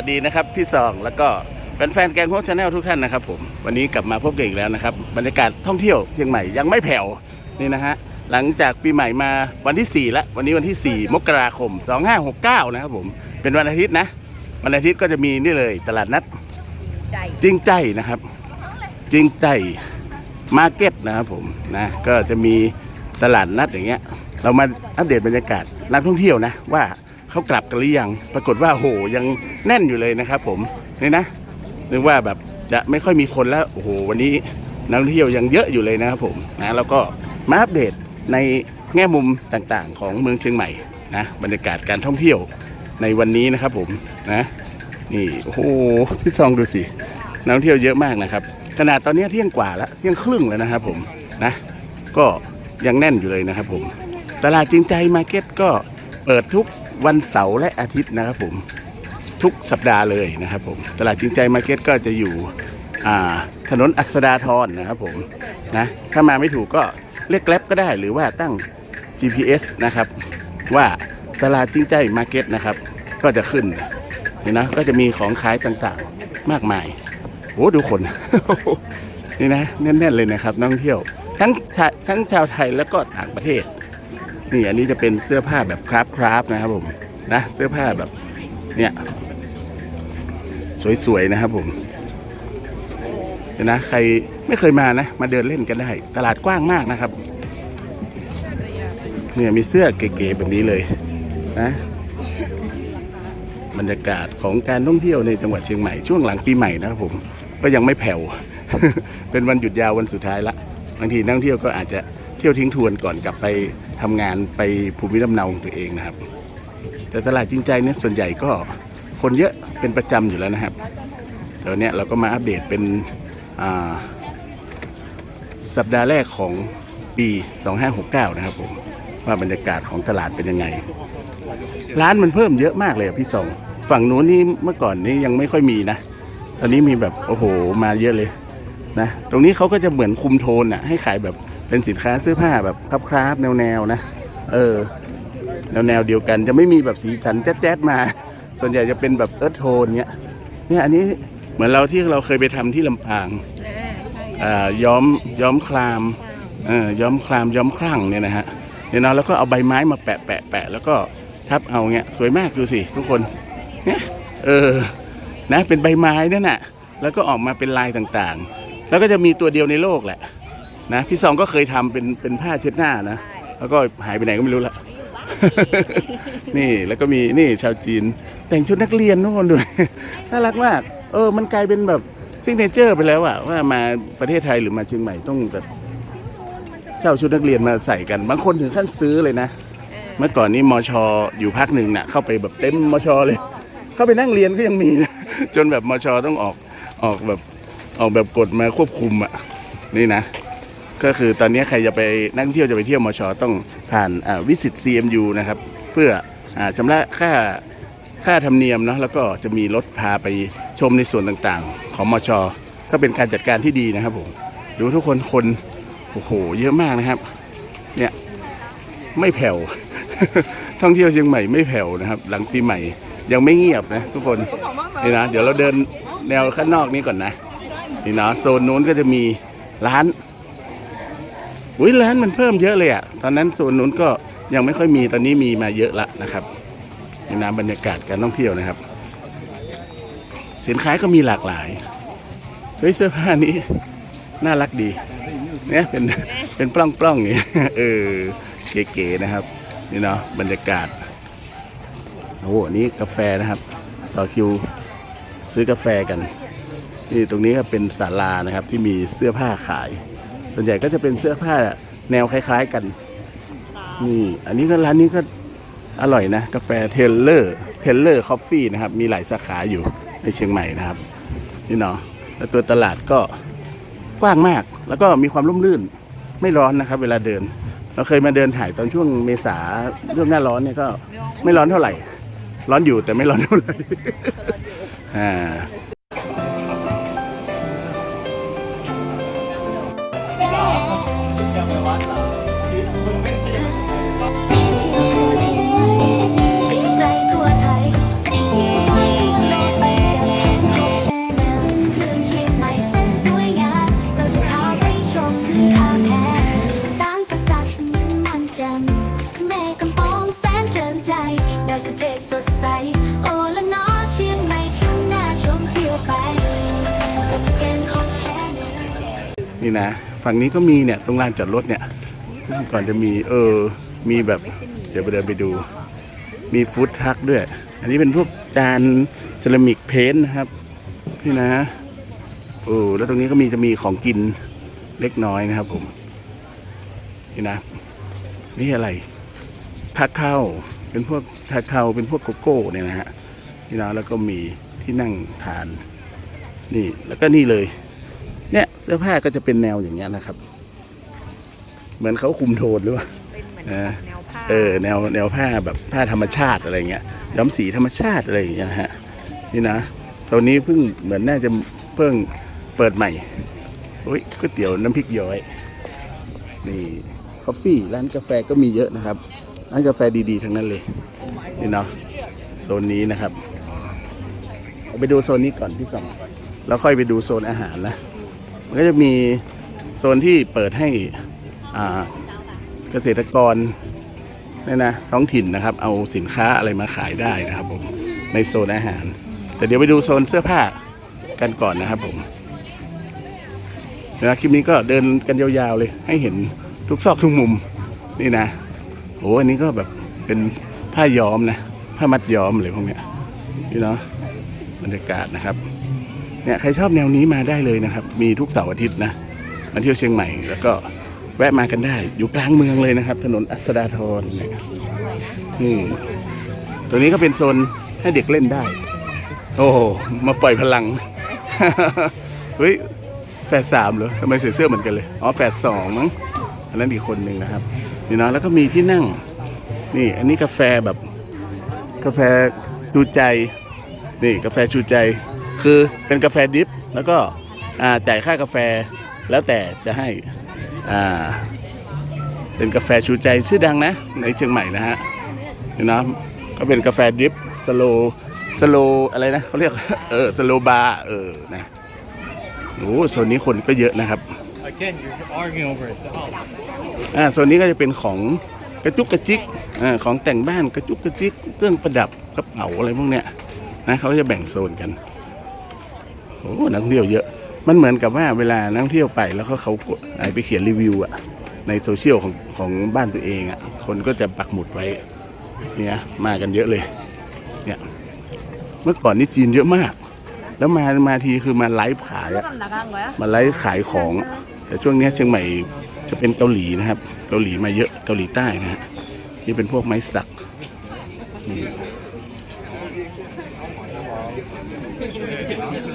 วัสดีนะครับพี่ซองแล้วก็แฟนๆแกงโฮสชาแนลทุกท่านนะครับผมวันนี้กลับมาพบกันอีกแล้วนะครับบรรยากาศท่องเที่ยวเชียงใหม่ยังไม่แผ่วนี่นะฮะหลังจากปีใหม่มาวันที่ 4 แล้ว วันนี้วันที่ 4 มกราคม 2569 นะครับผมเป็นวันอาทิตย์นะ วันอาทิตย์ก็จะมีนี่เลยตลาดนัดใจจริงใจนะครับจริงใจมาร์เก็ตนะครับผมนะก็จะมีตลาดนัดอย่างเงี้ย เรามาอัปเดตบรรยากาศนักท่องเที่ยวนะว่า เขากลับกันหรือยังปรากฏว่าโหยังแน่นอยู่เลยนะครับผมนี่นะนึกว่าแบบจะไม่ค่อยมีคนแล้วโอ้โหวันนี้นักท่องเที่ยวยังเยอะอยู่เลยนะครับผมนะแล้วก็มาอัปเดตในแง่มุมต่างๆ ของเมืองเชียงใหม่นะบรรยากาศการท่องเที่ยวในวันนี้นะครับผมนะนี่โอ้โหพี่ซองดูสินักท่องเที่ยวเยอะมากนะครับขนาดตอนนี้เที่ยงกว่าแล้วเที่ยงครึ่งแล้วนะครับผมนะก็ยังแน่นอยู่เลยนะครับผมตลาดจริงใจมาร์เก็ตก็เปิดทุก วันเสาร์และอาทิตย์นะครับผมทุกสัปดาห์เลยนะครับผมตลาดจริงใจมาร์เก็ตก็จะอยู่ถนนอัสดาทรนะครับผมนะถ้ามาไม่ถูกก็เรียกแกล็บก็ได้หรือว่าตั้ง GPS นะครับ ว่าตลาดจริงใจมาร์เก็ตนะครับ ก็จะขึ้นเห็นนะก็จะมีของขายต่างๆมากมายโอ้ดูคนนี่นะแน่นๆเลยนะครับนักท่องเที่ยว ทั้งทั้งชาวไทยแล้วก็ต่างประเทศ นี่อันนี้จะเป็นเสื้อผ้าแบบคราฟคราฟนะครับผมนะเสื้อผ้าแบบเนี่ยสวยๆนะครับผมเห็นนะใครไม่เคยมานะ มาเดินเล่นกันได้ ตลาดกว้างมากนะครับเนี่ยมีเสื้อเก๋ๆแบบนี้เลยนะบรรยากาศของการท่องเที่ยวในจังหวัดเชียงใหม่ช่วงหลังปีใหม่นะครับผมก็ยังไม่แผ่ว เป็นวันหยุดยาววันสุดท้ายละบางทีนักท่องเที่ยวก็อาจจะ เที่ยวทิ้งทวนก่อนกลับไปทำงานไปภูมิลำเนาของตัวเองนะครับ แต่ตลาดจริงใจเนี่ยส่วนใหญ่ก็คนเยอะเป็นประจำอยู่แล้วนะครับเดี๋ยวเนี้เราก็มาอัปเดตเป็นสัปดาห์แรกของปี 2569 นะครับผมว่าบรรยากาศของตลาดเป็นยังไง ร้านมันเพิ่มเยอะมากเลยพี่สองฝั่งนู้นนี่เมื่อก่อนนี่ยังไม่ค่อยมีนะ ตอนนี้มีแบบโอ้โหมาเยอะเลยนะ ตรงนี้เขาก็จะเหมือนคุมโทนอะให้ขายแบบ เป็นสินค้าเสื้อผ้าแบบคราบคราบแนวแนวๆนะ เออ แนวแนวๆเดียวกันจะไม่มีแบบสีสันแจ๊ดๆมา ส่วนใหญ่จะเป็นแบบเอิร์ธโทนเนี้ยเนี่ยอันนี้เหมือนเราที่เราเคยไปทำที่ลำปางอ่าใช่อ่าย้อมย้อมคลามเออย้อมคลามย้อมคลั่งเนี่ยนะฮะเนี่ยเนาะแล้วก็เอาใบไม้มาแปะแปะแปะแล้วก็ทับเอาเงี้ยสวยมากดูสิทุกคนเนี่ยเออนะเป็นใบไม้นั่นน่ะ แล้วก็ออกมาเป็นลายต่างๆ แล้วก็จะมีตัวเดียวในโลกแหละ นะพี่ซองก็เคยทำเป็นเป็นผ้าเช็ดหน้านะ แล้วก็หายไปไหนก็ไม่รู้ละนี่แล้วก็มีนี่ชาวจีน แต่งชุดนักเรียนทุกคนด้วยน่ารักมากเออมันกลายเป็นแบบซิงเนเจอร์ไปแล้วอะว่ามาประเทศไทยหรือมาเชียงใหม่ต้องแบบเช่าชุดนักเรียนมาใส่กัน บางคนถึงขั้นซื้อเลยนะ เมื่อก่อนนี้มชอยู่ภาคหนึ่งน่ะเข้าไปแบบเต็มมชเลย เข้าไปนั่งเรียนก็ยังมีนะจนแบบมชต้องออกออกแบบออกแบบกฎมาควบคุมอะนี่นะ ก็คือตอนนี้ใครจะไปนักท่องเที่ยวจะไปเที่ยวมอชต้องผ่านวิสิต CMU นะครับเพื่ออชำระค่าค่าธรรมเนียมเนาะแล้วก็จะมีรถพาไปชมในส่วนต่างๆ ของมอชก็เป็นการจัดการที่ดีนะครับผมดูทุกคนคนโอ้โหเยอะมากนะครับ เนี่ยไม่แผ่วท่องเที่ยวเชียงใหม่ไม่แผ่วนะครับ หลังปีใหม่ยังไม่เงียบนะทุกคนนี่นะเดี๋ยวเราเดินแนวข้างนอกนี้ก่อนนะนี่นะโซนนู้นก็จะมีร้าน อุ้ยร้านมันเพิ่มเยอะเลยอะ่ะตอนนั้นโซนนู้นก็ยังไม่ค่อยมีตอนนี้มีมาเยอะละนะครับในน้ำบรรยากาศการท่องเที่ยวนะครับ สินค้าก็มีหลากหลายเฮ้ยเสื้อผ้านี้น่ารักดีเนี่ยเป็นเป็นปล้องปล้องๆอย่างนี้เออเก๋ๆนะครับ นี่เนาะบรรยากาศโอ้โหนนี้กาแฟนะครับ ต่อคิวซื้อกาแฟกัน นี่ตรงนี้ก็เป็นศาลานะครับที่มีเสื้อผ้าขาย ส่วนใหญ่ก็จะเป็นเสื้อผ้าแนวคล้าย ๆกัน นี่ อันนี้ก็ร้านนี้ก็อร่อยนะ กาแฟเทเลอร์เทเลอร์คอฟฟี่นะครับ มีหลายสาขาอยู่ในเชียงใหม่นะครับ นี่เนาะแล้วตัวตลาดก็กว้างมาก แล้วก็มีความร่มรื่น ไม่ร้อนนะครับ เวลาเดิน เราเคยมาเดินถ่ายตอนช่วงเมษาช่วงหน้าร้อนเนี่ยก็ไม่ร้อนเท่าไหร่ ร้อนอยู่แต่ไม่ร้อนเท่าไหร่ อ่า สดใส โอละนอเชียงใหม่ช่าน่าชมเที่ยวไปนี่นะ ฝั่งนี้ก็มีเนี่ยตรงลานจอดรถเนี่ย ก่อนจะมีเออ มีแบบ เดี๋ยวไปเดินไปดู มีฟู้ดทักด้วย อันนี้เป็นพวกจานเซรามิกเพ้นนะครับนี่นะโอ้แล้วตรงนี้ก็มีจะมีของกินเล็กน้อยนะครับผม นี่นะ นี่อะไรทักเข้า เป็นพวกทาเข้าเป็นพวกโกโก้เนี่ยนะฮะนี่นะแล้วก็มีที่นั่งทาน นี่แล้วก็นี่เลย เนี่ยเสื้อผ้าก็จะเป็นแนวอย่างเงี้ยนะครับ เหมือนเขาคุมโทนหรือเปล่าเป็นเหมือนเออแนวผ้าเออแนวแนวผ้าแบบผ้าธรรมชาติอะไรเงี้ยย้อมสีธรรมชาติอะไรอย่างเงี้ยฮะนี่นะตอนนี้เพิ่งเหมือนน่าจะเพิ่งเปิดใหม่โอ้ยก๋วยเตี๋ยวน้ำพริกย้อยนี่คอฟฟี่ร้านกาแฟก็มีเยอะนะครับ ร้านกาแฟดีๆ ทั้งนั้นเลยนี่เนาะโซนนี้นะครับไปดูโซนนี้ก่อนพี่สองแล้วค่อยไปดูโซนอาหารนะมันก็จะมีโซนที่เปิดให้อ่าเกษตรกรเนี่ยนะท้องถิ่นนะครับ เอาสินค้าอะไรมาขายได้นะครับผมในโซนอาหาร แต่เดี๋ยวไปดูโซนเสื้อผ้ากันก่อนนะครับผมนะคลิปนี้ก็เดินกันยาวๆเลยให้เห็นทุกซอกทุกมุมนี่นะ โอ้อันนี้ก็แบบเป็นผ้าย้อมนะ ผ้ามัดย้อมอะไรพวกเนี้ยนี่เนาะบรรยากาศนะครับเนี่ยใครชอบแนวนี้มาได้เลยนะครับ มีทุกเสาร์อาทิตย์นะมาเที่ยวเชียงใหม่ แล้วก็แวะมากันได้ อยู่กลางเมืองเลยนะครับ ถนนอัสดาทรเนี่ยนี่ตัวนี้ก็เป็นโซนให้เด็กเล่นได้ โอ้โหมาปล่อยพลัง เฮ้ยแฝดสามเหรอทำไมใส่เสื้อเหมือนกันเลย อ๋อแฝดสองมั้งอันนั้นอีกคนหนึ่งนะครับ นี่นะแล้วก็มีที่นั่ง นี่ อันนี้กาแฟแบบ กาแฟชูใจ นี่กาแฟชูใจ คือเป็นกาแฟดิฟแล้วก็จ่ายค่ากาแฟแล้วแต่จะให้อ่าเป็นกาแฟชูใจชื่อดังนะ ในเชียงใหม่นะฮะนี่นะก็เป็นกาแฟดริปสโลสโลอะไรนะเขาเรียกเออสโลบาร์เออนะโอ้โซนนี้คนก็เยอะนะครับ Again, you're over it. The อ่าส่วนนี้ก็จะเป็นของกระจุกกระจิกอ่าของแต่งบ้านกระจุกกระจิกเครื่องประดับกระเป๋าอะไรพวกเนี้ยนะเขาจะแบ่งโซนกันโอ้นักท่องเที่ยวเยอะ มันเหมือนกับว่าเวลานักท่องเที่ยวไปแล้วก็เขากดไไปเขียนรีวิวอะในโซเชียลของของบ้านตัวเองอะคนก็จะปักหมุดไว้เนี่ยมากันเยอะเลยเนี่ยเมื่อก่อนนี่จีนเยอะมาก แล้วมามาทีคือมาไลฟ์ขายมาไลฟ์ขายของ แต่ช่วงนี้เชียงใหม่จะเป็นเกาหลีนะครับ เกาหลีมาเยอะเกาหลีใต้นะฮะนี่เป็นพวกไม้สักนี่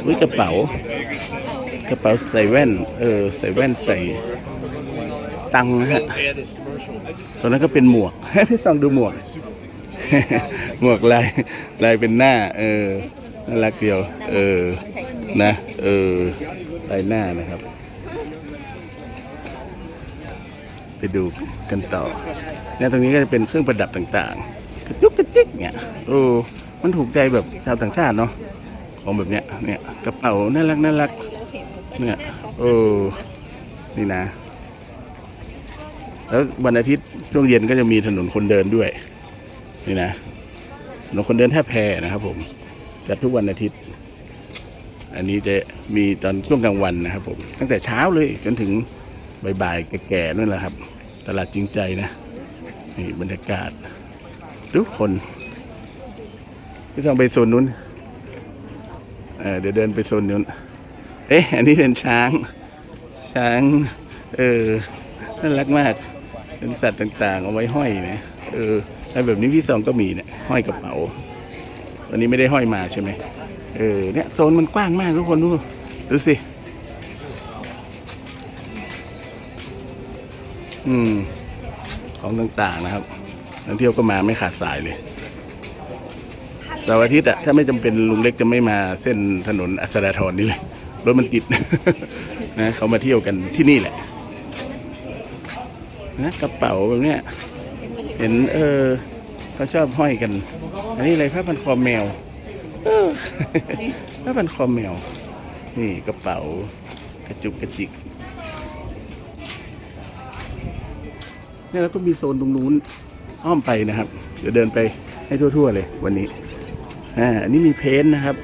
วิกระเป๋ากระเป๋าใส่แว่น เออใส่แว่นใส่ตังค์นะฮะตอนนั้นก็เป็นหมวกให้พี่ซองดูหมวก หมวกลายลายเป็นหน้า เออน่ารักเดียว เออนะ เออลายหน้านะครับ ไปดูกันต่อเนี่ยตรงนี้ก็จะเป็นเครื่องประดับต่างๆ กระจุกกระจิกเนี่ยโอ้มันถูกใจแบบชาวต่างชาติเนาะของแบบเนี้ยเนี่ยกระเป๋าน่ารักน่ารักเนี่ยโอ้นี่นะ แล้ววันอาทิตย์ช่วงเย็นก็จะมีถนนคนเดินด้วย นี่นะถนนคนเดินแท่าแพนะครับ ผมจัดทุกวันอาทิตย์ อันนี้จะมีตอนช่วงกลางวันนะครับ ผม ตั้งแต่เช้าเลยจนถึงบ่ายๆแก่ๆนั่นแหละครับ ตลาดจริงใจนะ นี่บรรยากาศ ทุกคนที่ต้องไปโซนนู้นเเดี๋ยวเดินไปโซนนู้น เอ๊ะ อันนี้เป็นช้าง ช้าง เออ น่ารักมาก เป็นสัตว์ต่างๆ เอาไว้ห้อยนะ เออแล้วแบบนี้พี่ซองก็มีเนี่ยห้อยกระเป๋าวันนี้ไม่ได้ห้อยมาใช่ไหมเออ เนี่ยโซนมันกว้างมากทุกคนดู ดูสิ อืม ของต่างๆนะครับนักท่องเที่ยวก็มาไม่ขาดสายเลยเสาร์อาทิตย์อะถ้าไม่จำเป็นลุงเล็กจะไม่มาเส้นถนนอัสดาทรนี่เลยรถมันติดนะเขามาเที่ยวกันที่นี่แหละนะกระเป๋าแบบเนี้ยเห็นเออเขาชอบห้อยกัน อันนี้อะไรผ้าพันคอแมวเออผ้าพันคอแมว นี่กระเป๋ากระจุกกระจิก นี่ยแล้วก็มีโซนตรงนู้นอ้อมไปนะครับ เดี๋ยวเดินไปให้ทั่ว ๆ เลยวันนี้อ่าอันนี้มีเพ้นท์นะครับ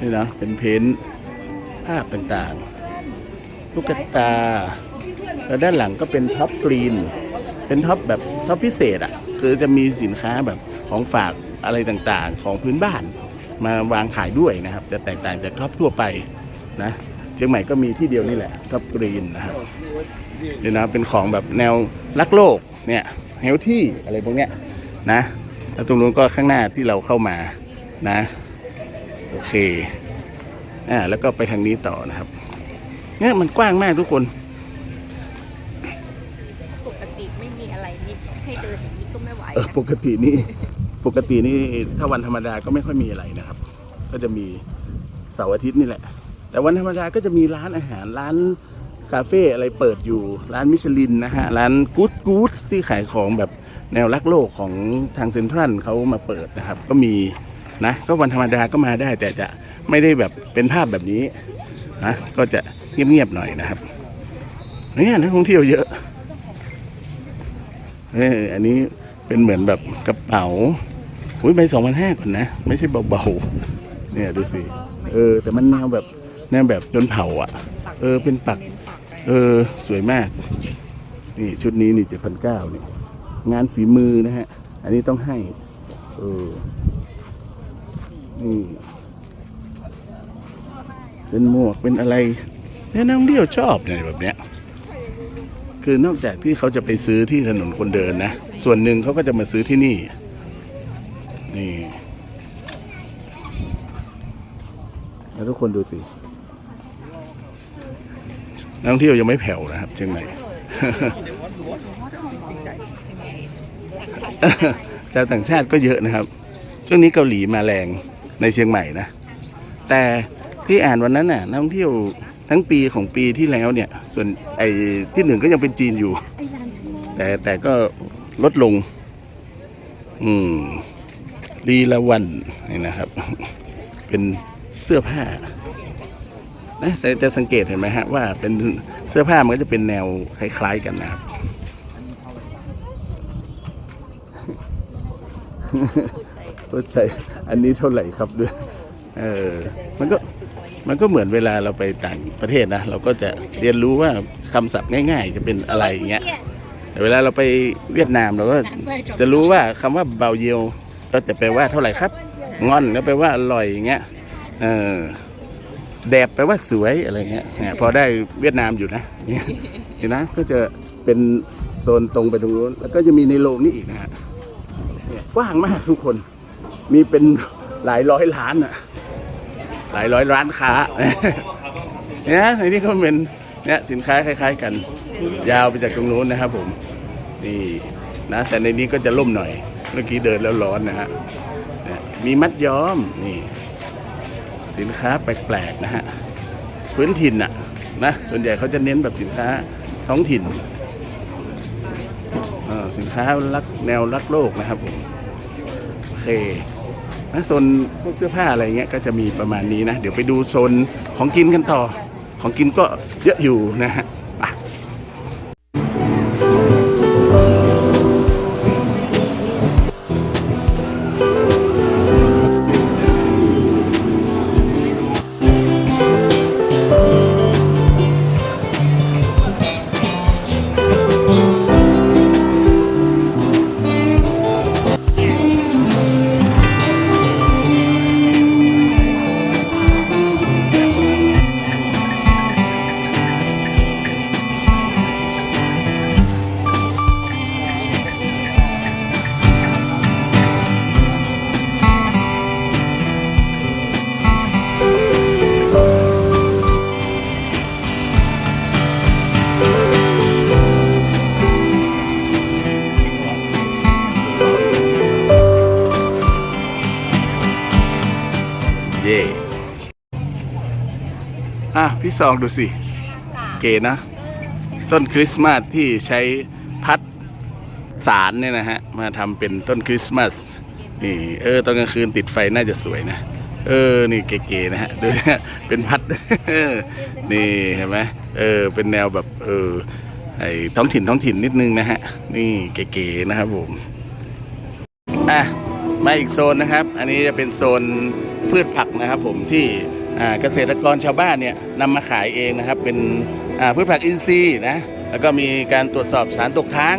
นี่นะเป็นเพ้นท์ภาพต่างๆตุ๊กตาแล้วด้านหลังก็เป็นท็อปกรีน เป็นท็อปแบบท็อปพิเศษอะ คือจะมีสินค้าแบบของฝากอะไรต่างๆ ของพื้นบ้านมาวางขายด้วยนะครับ จะแตกต่างจากท็อปทั่วไปนะ เชียงใหม่ก็มีที่เดียวนี่แหละท็อปกรีนนะครับนี่นะเป็นของแบบแนวรักโลกเนี่ยเฮลที่อะไรพวกเนี้ยนะแล้วตรงนู้นก็ข้างหน้าที่เราเข้ามานะโอเคอ่าแล้วก็ไปทางนี้ต่อนะครับ เนี่ยมันกว้างมากทุกคนปกติไม่มีอะไรนี่ให้เดินอย่างนี้ก็ไม่ไหวเออนะปกตินี่ปกตินี่ถ้าวันธรรมดาก็ไม่ค่อยมีอะไรนะครับ ก็จะมีเสาร์อาทิตย์นี่แหละ แต่วันธรรมดาก็จะมีร้านอาหารร้านคาเฟ่อะไรเปิดอยู่ร้านมิชลินนะฮะร้านกู๊ดกู๊ดที่ขายของแบบแนวรักโลกของทางเซ็นทรัลเขามาเปิดนะครับ ก็มีนะก็วันธรรมดาก็มาได้ แต่จะไม่ได้แบบเป็นภาพแบบนี้นะก็จะเงียบๆหน่อยนะครับเนี่ยนักท่องเที่ยวเยอะเอออันนี้เป็นเหมือนแบบกระเป๋าอุ้ยใบสองพันห้าก่อนนะ ไม่ใช่เบาๆเนี่ยดูสิเออแต่มันแนวแบบ แนวแบบจนเผาอะ เออเป็นปัก เออสวยมาก นี่ชุดนี้นี่เจ็ดพันเก้านี่งานฝีมือนะฮะ อันนี้ต้องให้ เออนี่เป็นหมวกเป็นอะไรเนี่ยนักท่องเที่ยวชอบเนี่ยแบบเนี้ยคือนอกจากที่เขาจะไปซื้อที่ถนนคนเดินนะ ส่วนหนึ่งเขาก็จะมาซื้อที่นี่ นี่แล้วทุกคนดูสิ นักท่องเที่ยวยังไม่แผ่วนะครับเชียงใหม่ชาวต่างชาติก็เยอะนะครับ ช่วงนี้เกาหลีมาแรงในเชียงใหม่นะ แต่ที่อ่านวันนั้นน่ะนักท่องเที่ยวทั้งปีของปีที่แล้วเนี่ย ส่วนไอ้ที่หนึ่งก็ยังเป็นจีนอยู่ แต่แต่ก็ลดลง อืมลีละวันนี่นะครับ เป็นเสื้อผ้า นะจะจะสังเกตเห็นไหมฮะว่าเป็นเสื้อผ้ามันก็จะเป็นแนวคล้าย ๆกันนะครับเข้าใจอันนี้เท่าไหร่ครับด้วยเออมันก็มันก็เหมือนเวลาเราไปต่างประเทศนะเราก็จะเรียนรู้ว่าคำศัพท์ง่าย ๆ จะเป็นอะไรอย่างเงี้ยแต่เวลาเราไปเวียดนามเราก็จะรู้ว่าคำว่าเบาเยียว ก็จะแปลว่าเท่าไหร่ครับงอนก็แปลว่าอร่อยอย่างเงี้ยเออ แดบแปลว่าสวยอะไรเงี้ยพอได้เวียดนามอยู่นะเนี่ยเห็นนะก็จะเป็นโซนตรงไปตรงนู้นแล้วก็จะมีในโรงนี่อีกนะฮะเนี่ยกว้างมากทุกคนมีเป็นหลายร้อยล้านอะหลายร้อยร้านค้าเนี่ยในนี้ก็เป็นเนี่ยสินค้าคล้าย ๆ กัน ยาวไปจากตรงนู้นนะครับผมนี่นะแต่ในนี้ก็จะล่มหน่อย เมื่อกี้เดินแล้วร้อนนะฮะมีมัดย้อมนี่ สินค้าแปลกๆนะฮะพื้นถิ่นอะนะส่วนใหญ่เขาจะเน้นแบบสินค้าท้องถิ่นอ่อสินค้ารักแนวรักโลกนะครับผมโอเคนะโซนพวกเสื้อผ้าอะไรเงี้ยก็จะมีประมาณนี้นะ เดี๋ยวไปดูโซนของกินกันต่อ ของกินก็เยอะอยู่นะฮะ เย่อะพี่ซองดูสิ เก๋นะ ต้นคริสต์มาสที่ใช้พัดสารเนี่ยนะฮะ มาทำเป็นต้นคริสต์มาสนี่เออตอนกลางคืนติดไฟน่าจะสวยนะ เออ นี่เก๋ๆนะฮะดูนะเป็นพัด นี่เห็นไหมเออ เป็นแนวแบบ เออไอท้องถิ่นท้องถิ่นนิดนึงนะฮะ นี่เก๋ๆนะครับผม อะ มาอีกโซนนะครับ อันนี้จะเป็นโซน พืชผักนะครับผมที่เกษตรกรชาวบ้านเนี่ยนำมาขายเองนะครับ เป็นพืชผักอินทรีย์นะแล้วก็มีการตรวจสอบสารตกค้าง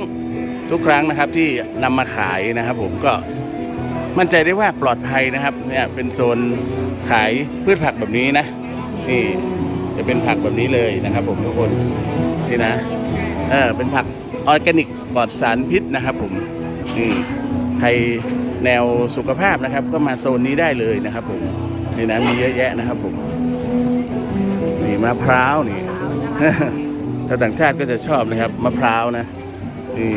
ทุกครั้งนะครับที่นำมาขายนะครับ ผมก็มั่นใจได้ว่าปลอดภัยนะครับเนี่ยเป็นโซนขายพืชผักแบบนี้นะนี่จะเป็นผักแบบนี้เลยนะครับ ผมทุกคนนี่นะเออเป็นผักออร์แกนิกปลอดสารพิษนะครับ ผมนี่ใคร แนวสุขภาพนะครับ ก็มาโซนนี้ได้เลยนะครับผมนี่นะมีเยอะแยะนะครับผมนี่มะพร้าวนี่ชาวต่างชาติก็จะชอบนะครับมะพร้าวนะนี่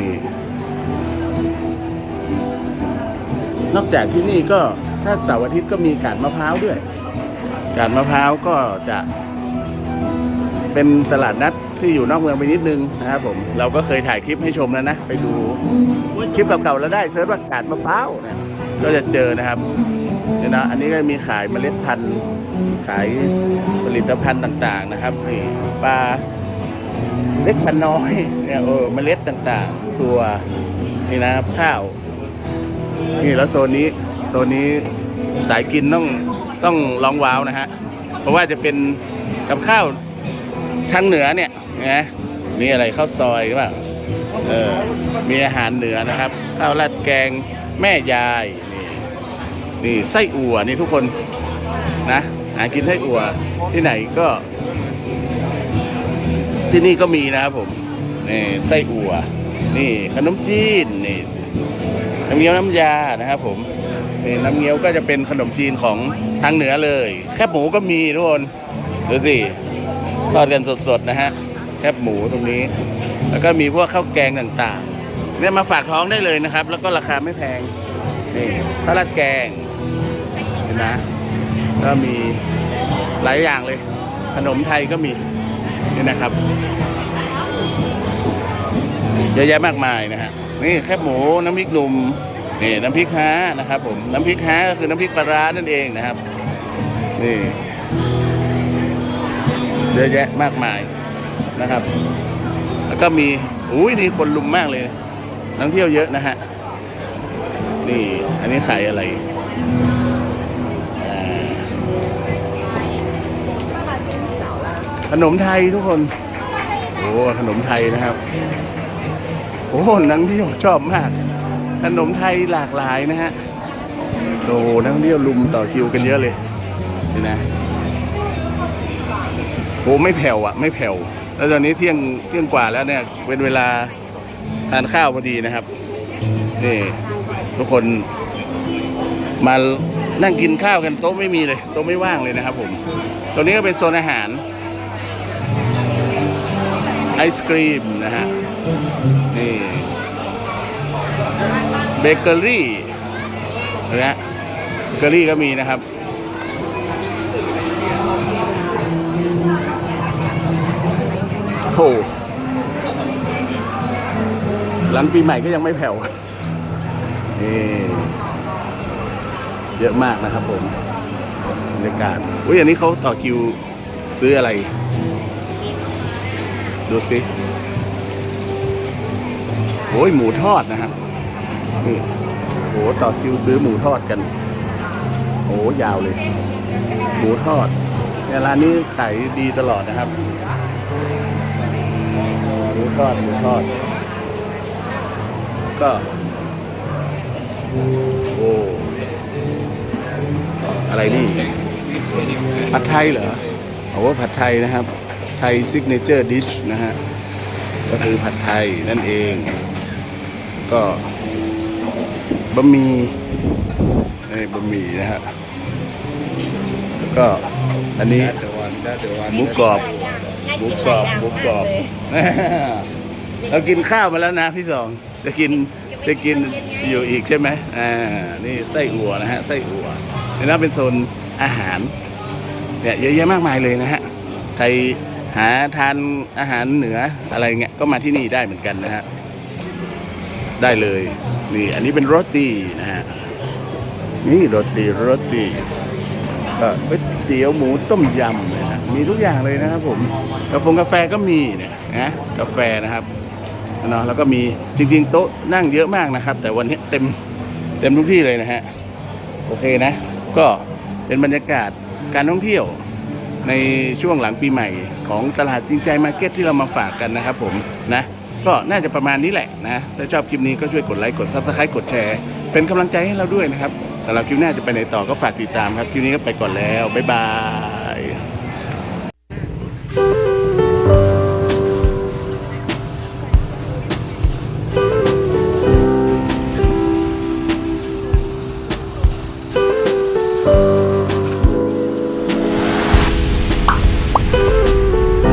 นอกจากที่นี่ก็ถ้าเสาร์อาทิตย์ก็มีกาดมะพร้าวด้วย กาดมะพร้าวก็จะ เป็นตลาดนัดที่อยู่นอกเมืองไปนิดนึงนะครับผมเราก็เคยถ่ายคลิปให้ชมแล้วนะ ไปดูคลิปเก่าๆแล้วได้เซิร์ชว่ากาดมะพร้าวเนี่ยก็จะเจอนะครับเนี่ยนะอันนี้ก็มีขายเมล็ดพันธุ์ขายผลิตภัณฑ์ต่างๆนะครับนี่ปลาเล็กพันน้อยเนี่ยเออเมล็ดต่างๆ ตัวนี่นะครับข้าวนี่แล้วโซนนี้โซนนี้สายกินต้องต้องลองว้าวนะฮะเพราะว่าจะเป็นกับข้าว ทางเหนือเนี่ยนะมีอะไรข้าวซอยหรือเปล่าเออมีอาหารเหนือนะครับข้าวราดแกงแม่ยายนี่นี่ไส้อั่วนี่ทุกคนนะหากินไส้อั่วที่ไหนก็ ที่นี่ก็มีนะครับผมนี่ไส้อั่วนี่ขนมจีนนี่น้ำเงี้ยวน้ำยานะครับผมนี่น้ำเงี้ยวก็จะเป็นขนมจีนของทางเหนือเลย แคบหมูก็มีทุกคนดูสิ ทอดกันสดๆนะฮะแคบหมูตรงนี้ แล้วก็มีพวกข้าวแกงต่างๆเนี่ยมาฝากท้องได้เลยนะครับ แล้วก็ราคาไม่แพงนี่ข้าวราดแกงเห็นไหมก็มีหลายอย่างเลย ขนมไทยก็มีนี่นะครับเยอะแยะมากมายนะฮะนี่แคบหมูน้ำพริกหนุ่มนี่น้ำพริกฮ้านะครับผมน้ำพริกฮ้าก็คือน้ำพริกปลาร้านั่นเองนะครับนี่ ยอะแยะมากมายนะครับ แล้วก็มีอุ้ยนี่คนลุมมากเลยนักเที่ยวเยอะนะฮะนี่อันนี้ขายอะไรอ่าขนมไทยทุกคน โอ้ขนมไทยนะครับ โอ้นักเที่ยวชอบมาก ขนมไทยหลากหลายนะฮะโอ้นักเที่ยวลุมต่อคิวกันเยอะเลยนี่นะ โอ้ไม่แผ่วอะไม่แผ่วแล้วตอนนี้เที่ยงเที่ยงกว่าแล้วเนี่ยเป็นเวลาทานข้าวพอดีนะครับนี่ทุกคนมานั่งกินข้าวกันโต๊ะไม่มีเลยโต๊ะไม่ว่างเลยนะครับผมตรงนี้ก็เป็นโซนอาหารไอศกรีมนะฮะนี่เบเกอรี่นะฮะเบเกอรี่ก็มีนะครับ โอ้หลังปีใหม่ก็ยังไม่แผ่วเยอะมากนะครับผมบรรยากาศอุ้ยอันนี้เขาต่อคิวซื้ออะไร ดูสิโอ้ยหมูทอดนะครับนี่โหต่อคิวซื้อหมูทอดกันโอ้ยาวเลย หมูทอดเนี่ยร้านนี้ขายดีตลอดนะครับ ทอดหมูทอด ก็ โอ้ อะไรนี่ ผัดไทยเหรอโอ้ผัดไทยนะครับ ไทยซิกเนเจอร์ดิชนะฮะ ก็คือผัดไทยนั่นเอง ก็บะหมี่เอ้ยบะหมี่นะฮะแล้วก็อันนี้หมูกรอบ หมูกรอบหมูกรอบเรากินข้าวมาแล้วนะพี่สอง จะกินจะกินอยู่อีกใช่ไหมอ่า นี่ไส้อั่วนะฮะไส้อั่วนี่นะเป็นโซนอาหารเนี่ยเยอะแยะมากมายเลยนะฮะใครหาทานอาหารเหนืออะไรเงี้ยก็มาที่นี่ได้เหมือนกันนะฮะได้เลยนี่อันนี้เป็นโรตีนะฮะนี่โรตีโรตีก็ก๋วย เตี๋ยวหมูต้มยำนะมีทุกอย่างเลยนะครับผมกาแฟกาแฟก็มีเนี่ยนะกาแฟนะครับเนาะแล้วก็มีจริงๆ โต๊ะนั่งเยอะมากนะครับ แต่วันนี้เต็มเต็มทุกที่เลยนะฮะโอเคนะ ก็เป็นบรรยากาศการท่องเที่ยวในช่วงหลังปีใหม่ของตลาดจริงใจมาร์เก็ตที่เรามาฝากกันนะครับผมนะก็น่าจะประมาณนี้แหละนะถ้าชอบคลิปนี้ก็ช่วยกดไลค์กดซับสไครต์กดแชร์ เป็นกำลังใจให้เราด้วยนะครับ สำหรับคลิปหน้าจะไปไหนต่อก็ฝากติดตามครับ คลิปนี้ก็ไปก่อนแล้ว บ๊ายบาย